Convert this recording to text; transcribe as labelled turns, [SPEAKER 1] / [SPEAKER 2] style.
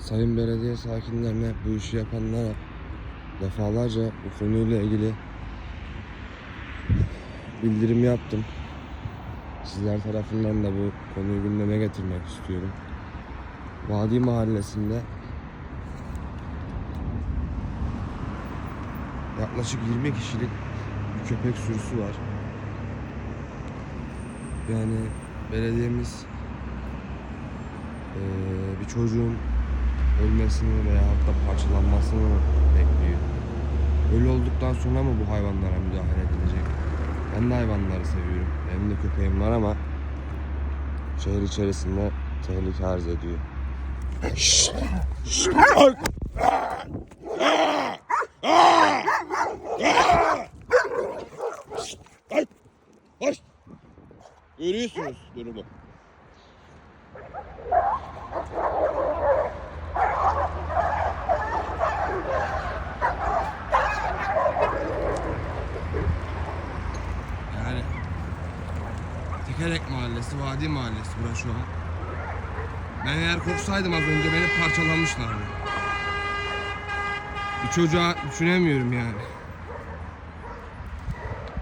[SPEAKER 1] Sayın belediye sakinlerine bu işi yapanlara defalarca bu konuyla ilgili bildirim yaptım. Sizler tarafından da bu konuyu gündeme getirmek istiyorum. Vadi Mahallesi'nde yaklaşık 20 kişilik bir köpek sürüsü var. Yani belediyemiz bir çocuğun ölmesini veya hatta parçalanmasını bekliyor. Öyle olduktan sonra mı bu hayvanlara müdahale edilecek? Ben de hayvanları seviyorum. Benim de köpeğim var ama şehir içerisinde tehlike arz ediyor. Görüyorsunuz durumu. Yani Tekerek Mahallesi, Vadi Mahallesi burası şu an. Ben eğer korksaydım az önce beni parçalamışlardı. Bir çocuğa düşünemiyorum yani.